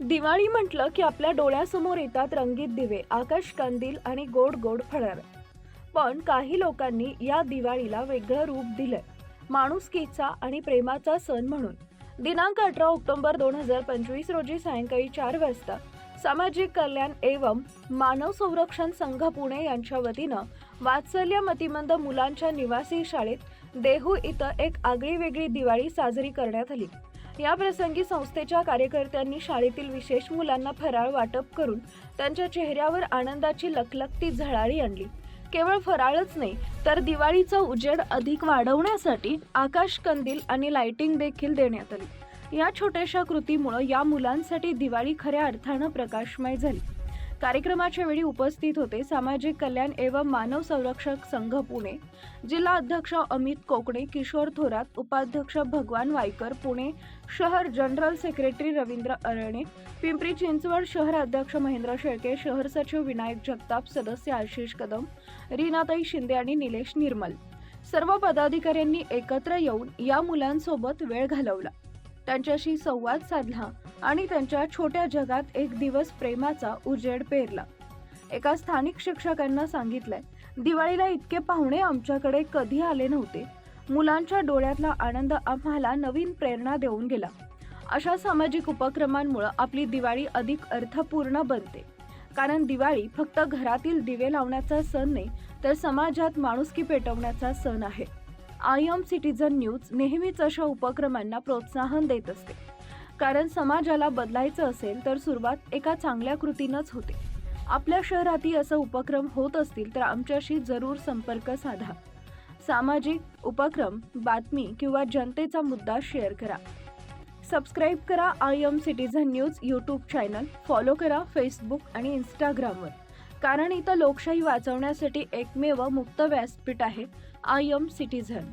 दिवाळी म्हटलं की आपल्या डोळ्यासमोर येतात रंगीत दिवे आकाश कंदील आणि गोड गोड फळार पण काही लोकांनी या दिवाळीला वेगळं रूप दिलंय. माणुसकीचा आणि प्रेमाचा सण म्हणून. दिनांक अठरा ऑक्टोबर दोन हजार पंचवीस रोजी सायंकाळी चार वाजता सामाजिक कल्याण एवं मानव संरक्षण संघ पुणे यांच्या वतीनं वात्सल्य मतिमंद मुलांच्या निवासी शाळेत देहू इथं एक आगळी वेगळी दिवाळी साजरी करण्यात आली. या प्रसंगी संस्थेच्या कार्यकर्त्यांनी शाळेतील विशेष मुलांना फराळ वाटप करून त्यांच्या चेहऱ्यावर आनंदाची लखलखती झळाळी आणली. केवळ फराळच नाही तर दिवाळीचा उजेड अधिक वाढवण्यासाठी आकाश कंदील आणि लाइटिंग देखील देण्यात आली. या छोट्याशा कृतीमुळं या मुलांसाठी दिवाळी खऱ्या अर्थानं प्रकाशमय झाली. कार्यक्रमाच्या वेळी उपस्थित होते सामाजिक कल्याण एवं मानव संरक्षक संघ पुणे. जिल्हा अध्यक्ष अमित कोकणे किशोर थोरात उपाध्यक्ष भगवान वायकर पुणे शहर जनरल सेक्रेटरी रवींद्र अरणे पिंपरी चिंचवड शहर अध्यक्ष महेंद्र शेळके शहर सचिव विनायक जगताप सदस्य आशिष कदम रीनाताई शिंदे आणि निलेश निर्मल. सर्व पदाधिकाऱ्यांनी एकत्र येऊन या मुलांसोबत वेळ घालवला. त्यांच्याशी संवाद साधला. आणि त्यांच्या छोट्या जगात एक दिवस प्रेमाचा उजेड पेरला. एका स्थानिक शिक्षकांना सांगितलंय दिवाळीला इतके पाहुणे आमच्याकडे कधी आले नव्हते. मुलांच्या डोळ्यातला आनंद आम्हाला नवीन प्रेरणा देऊन गेला. अशा सामाजिक उपक्रमांमुळे आपली दिवाळी अधिक अर्थपूर्ण बनते. कारण दिवाळी फक्त घरातील दिवे लावण्याचा सण नाही तर समाजात माणुसकी पेटवण्याचा सण आहे. आय एम सिटीजन न्यूज नेहमीच अशा उपक्रमांना प्रोत्साहन देत असते. कारण समाजाला बदलायचं असेल तर सुरुवात एका चांगल्या कृतीनंच होते. आपल्या शहरातही असं उपक्रम होत असतील तर आमच्याशी जरूर संपर्क साधा. सामाजिक उपक्रम बातमी किंवा जनतेचा मुद्दा शेअर करा. सबस्क्राईब करा I M citizen news YouTube channel follow करा फेसबुक आणि इंस्टाग्रामवर. कारण इथं लोकशाही वाचवण्यासाठी एकमेव मुक्त व्यासपीठ आहे आय एम सिटीझन.